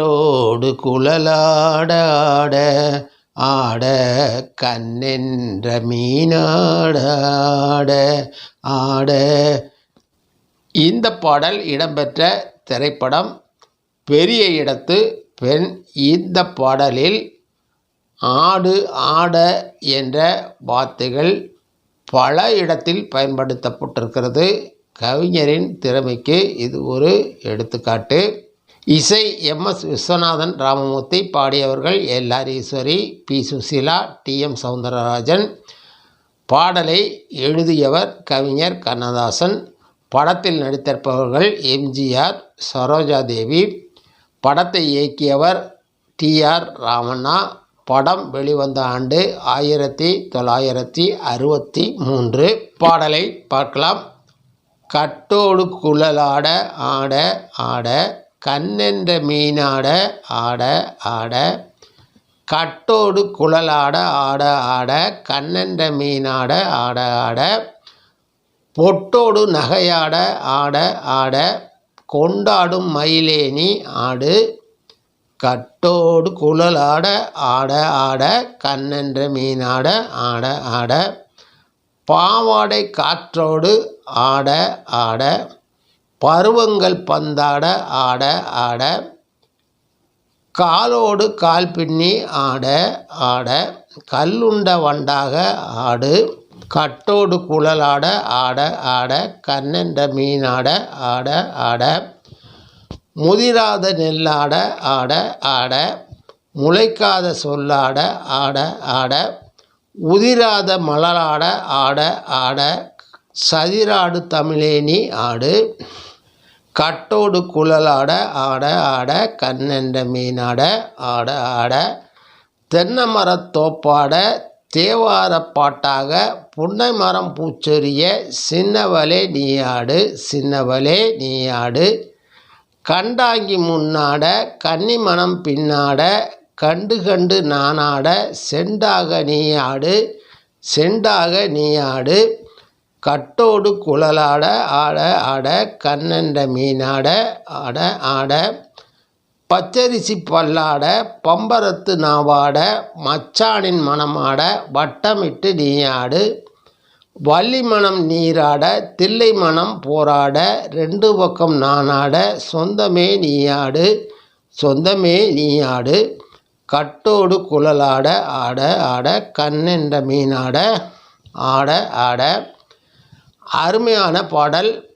தோடு குழலாடாட ஆட கண்ணென்ற மீனாடாட ஆட. இந்த பாடல் இடம்பெற்ற திரைப்படம் பெரிய இடத்து பெண் இந்த பாடலில் ஆடு ஆட என்ற வார்த்தைகள் பல இடத்தில் பயன்படுத்தப்பட்டிருக்கிறது. கவிஞரின் திறமைக்கு இது ஒரு எடுத்துக்காட்டு. இசை M S Viswanathan Ramamurthy பாடியவர்கள் L Hariswari P Susheela T M Soundararajan பாடலை எழுதியவர் கவிஞர் கண்ணதாசன். படத்தில் நடித்திருப்பவர்கள் எம்ஜிஆர் சரோஜா தேவி படத்தை இயக்கியவர் டி ஆர் ராமண்ணா. படம் வெளிவந்த ஆண்டு ஆயிரத்தி தொள்ளாயிரத்தி அறுபத்தி மூன்று. பாடலை பார்க்கலாம். கட்டோடு குழலாட ஆட ஆட கண்ணென்ற மீனாட ஆட ஆட கட்டோடு குழலாட ஆட ஆட கண்ணென்ற மீனாட ஆட ஆட பொட்டோடு நகையாட ஆட ஆட கொண்டாடும் மயிலேனி ஆடு கட்டோடு குழலாட ஆட ஆட கண்ணென்ற மீனாட ஆட ஆட பாவாடை காற்றோடு ஆட ஆட பருவங்கள் பந்தாட ஆட ஆட காலோடு கால் பின்னி ஆட ஆட கல்லுண்ட வண்டாக ஆடு கட்டோடு குழலாட ஆட ஆட கண்ணென்ற மீனாட ஆட ஆட முதிராத நெல்லாட ஆட ஆட முளைக்காத சொல்லாட ஆட ஆட உதிராத மலராட ஆட ஆட சதிராடு தமிழேனி ஆடு கட்டோடு குழலாட ஆட ஆட கண்ணெண்ட மீனாட ஆட ஆட. தென்னை மரத்தோப்பாட தேவார பாட்டாக புன்னை மரம் பூச்சொரிய சின்னவளே நீயாடு சின்னவளே நீயாடு கண்டாங்கி முன்னாட கன்னிமணம் பின்னாட கண்டு கண்டு நானாட செண்டாக நீயாடு செண்டாக நீயாடு கட்டோடு குழலாட ஆட ஆட கண்ணண்ட மீனாட ஆட ஆட. பச்சரிசி பல்லாட பம்பரத்து நாவாட மச்சானின் மனமாட வட்டமிட்டு நீயாடு. வள்ளி மனம் நீராட தில்லை மனம் போராட ரெண்டு பக்கம் நானாட சொந்தமே நீயாடு சொந்தமே நீயாடு. கட்டோடு குழலாட ஆட ஆட கண்ணென்ற மீனாட ஆட ஆட. அருமையான பாடல்.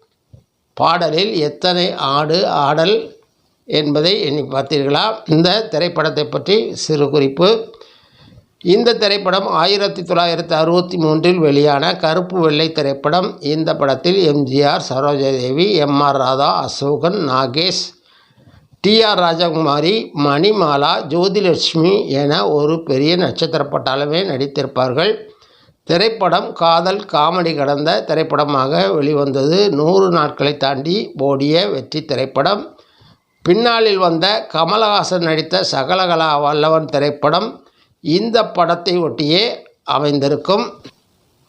பாடலில் எத்தனை ஆடு ஆடல் என்பதை எண்ணி பார்த்தீர்களா? இந்த திரைப்படத்தை பற்றி சிறு குறிப்பு. இந்த திரைப்படம் ஆயிரத்தி தொள்ளாயிரத்தி அறுபத்தி மூன்றில் வெளியான கருப்பு வெள்ளை திரைப்படம். இந்த படத்தில் MGR Sarojadevi M. R. Radha Asokan Nagesh T. R. Rajakumari Manimala Jyothilakshmi என ஒரு பெரிய நட்சத்திர பட்டாளமே நடித்திருப்பார்கள். திரைப்படம் காதல் காமெடி கடந்த திரைப்படமாக வெளிவந்தது. நூறு நாட்களை தாண்டி ஓடிய வெற்றி திரைப்படம். பின்னாளில் வந்த கமலஹாசன் நடித்த சகலகலா வல்லவன் திரைப்படம் இந்த படத்தை ஒட்டியே அமைந்திருக்கும்.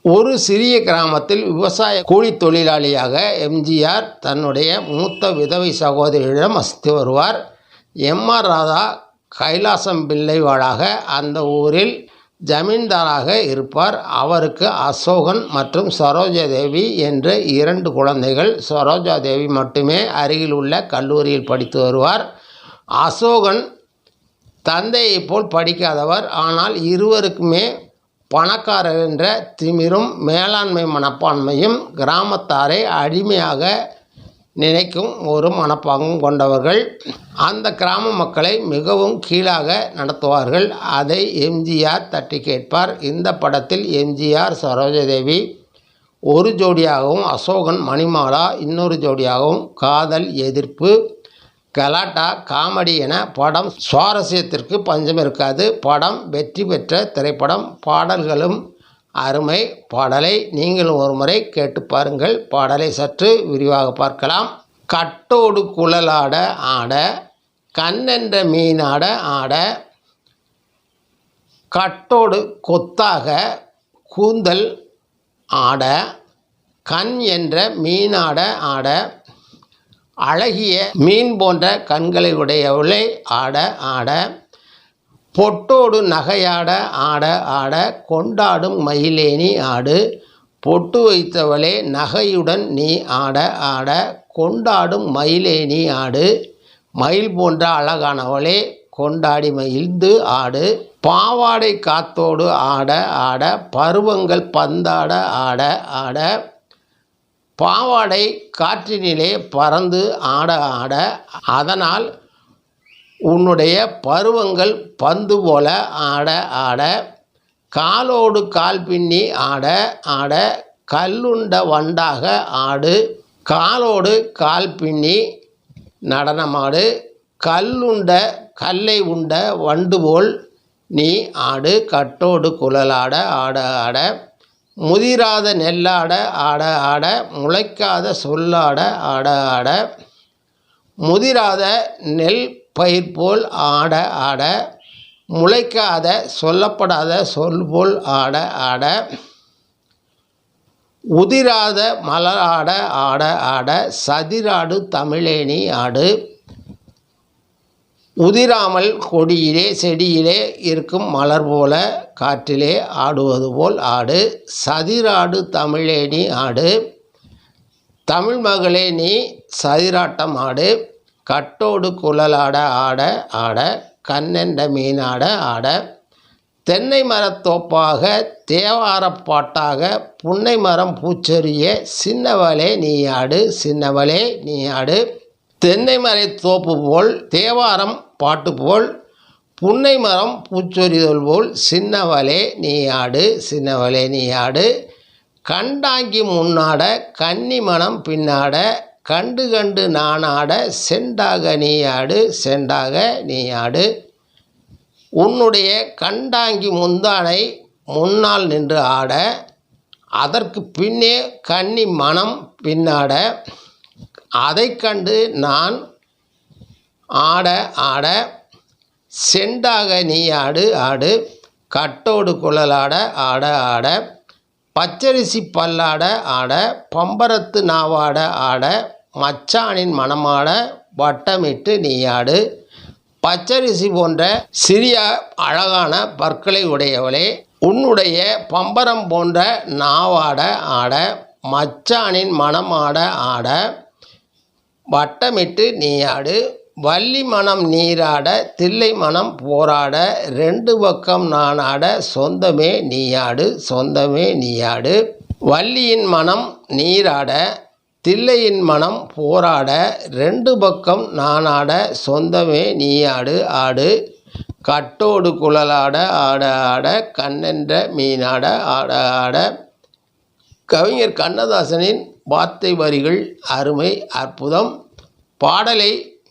ஒரு சிறிய கிராமத்தில் விவசாய கூலி தொழிலாளியாக எம்ஜிஆர் தன்னுடைய மூத்த விதவை சகோதரியிடம் வசித்து வருவார். எம் ஆர் ராதா கைலாசம் பிள்ளைவாளாக அந்த ஊரில் ஜமீன்தாராக இருப்பார். அவருக்கு அசோகன் மற்றும் சரோஜாதேவி என்ற இரண்டு குழந்தைகள். சரோஜாதேவி மட்டுமே அருகில் உள்ள கல்லூரியில் படித்து வருவார். அசோகன் தந்தையைப் போல் படிக்காதவர். ஆனால் இருவருக்குமே பணக்காரர் என்ற திமிரும் மேலாண்மை மனப்பான்மையும் கிராமத்தாரை அடிமையாக நினைக்கும் ஒரு மனப்பாங்கும் கொண்டவர்கள் அந்த கிராம மக்களை மிகவும் கீழாக நடத்துவார்கள். அதை எம்ஜிஆர் தட்டி கேட்பார். இந்த படத்தில் எம்ஜிஆர் சரோஜதேவி ஒரு ஜோடியாகவும் அசோகன் மணிமாலா இன்னொரு ஜோடியாகவும் காதல் எதிர்ப்பு கலாட்டா காமெடி என படம் சுவாரஸ்யத்திற்கு பஞ்சம் இருக்காது. படம் வெற்றி பெற்ற திரைப்படம். பாடல்களும் அருமை பாடலை நீங்களும் ஒரு முறை கேட்டு பாருங்கள். பாடலை சற்று விரிவாக பார்க்கலாம். கட்டோடு குழலாட ஆட கண்ணென்ற மீனாட ஆட கட்டோடு கொத்தாக கூந்தல் ஆட. கண் என்ற மீனாட ஆட. அழகிய மீன் போன்ற கண்களை உடையவளை ஆட ஆட. பொட்டோடு நகையாட ஆட ஆட கொண்டாடும் மயிலேனி ஆடு. பொட்டு வைத்தவளே நகையுடன் நீ ஆட ஆட கொண்டாடும் மயிலேனி ஆடு. மயில் போன்ற அழகானவளே கொண்டாடி மகிழ்ந்து ஆடு. பாவாடை காத்தோடு ஆட ஆட பருவங்கள் பந்தாட ஆட ஆட. பாவாடை காற்றினிலே பறந்து ஆட ஆட. அதனால் உன்னுடைய பருவங்கள் பந்து போல ஆட ஆட காலோடு கால் பின்னி ஆட ஆட கல்லுண்ட வண்டாக ஆடு காலோடு கால் பின்னி நடனமாடு கல்லுண்ட கல்லை உண்ட வண்டு போல் நீ ஆடு கட்டோடு குழலாட ஆட ஆட முதிராத நெல்லாட ஆட ஆட முளைக்காத சொல்லாட ஆட ஆட முதிராத நெல் பயிர் போல் ஆட ஆட முளைக்காத சொல்லப்படாத சொல் போல் ஆட ஆட உதிராத மலராட ஆட ஆட சதிராடு தமிழேனி ஆடு. உதிராமல் கொடியிலே செடியிலே இருக்கும் மலர் போல காற்றிலே ஆடுவது போல் ஆடு. சதிராடு தமிழேனி ஆடு. தமிழ் மகளே நீ சதிராட்டம் ஆடு. கட்டோடு குழலாட ஆட ஆட கண்ணெண்ட மீனாட ஆட தென்னை மரத்தோப்பாக தேவாரப்பாட்டாக புன்னை மரம் பூச்சொரிய சின்னவளே நீ ஆடு சின்னவளே நீ ஆடு தென்னை மரத்தோப்பு போல் தேவாரம் பாட்டு போல் புன்னை மரம் பூச்சொரிதல் போல் சின்னவளே நீ ஆடு சின்னவளே நீ ஆடு கண்டாங்கி முன்னாட கன்னி மனம் பின்னாட கண்டு கண்டு நானாட செண்டாக நீ ஆடு செண்டாக நீ ஆடு. உன்னுடைய கண்டாங்கி முந்தானை முன்னால் நின்று ஆட அதற்கு பின்னே கன்னி மனம் பின்னாட அதை கண்டு நான் ஆட ஆட செண்டாக நீ ஆடு ஆடு. கட்டோடு குழலாட ஆட ஆட. பச்சரிசி பல்லாட ஆட. பம்பரத்து நாவாட ஆட. மச்சானின் மணமாட வட்டமிட்டு நீயாடு. பச்சரிசி போன்ற சிறிய அழகான பற்களை உடையவளே உன்னுடைய பம்பரம் போன்ற நாவாட ஆட மச்சானின் மணமாட ஆட வட்டமிட்டு நீயாடு. வள்ளி மனம் நீராட தில்லை மனம் போராட ரெண்டு பக்கம் நான் ஆட சொந்தமே நீயாடு சொந்தமே நீயாடு. வள்ளியின் மனம் நீராட தில்லையின் மனம் போராட ரெண்டு பக்கம் நான் ஆட சொந்தமே நீயாடு ஆடு. கட்டோடு குழலாட ஆட ஆட கண்ணென்ற மீனாட ஆட ஆட. கவிஞர் கண்ணதாசனின் வார்த்தை வரிகள் அருமை அற்புதம். பாடலை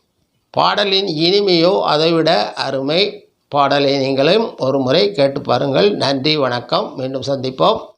பாடலின் இனிமையோ அதைவிட அருமை. பாடலை நீங்களும் ஒரு முறை கேட்டு பாருங்கள். நன்றி வணக்கம். மீண்டும் சந்திப்போம்.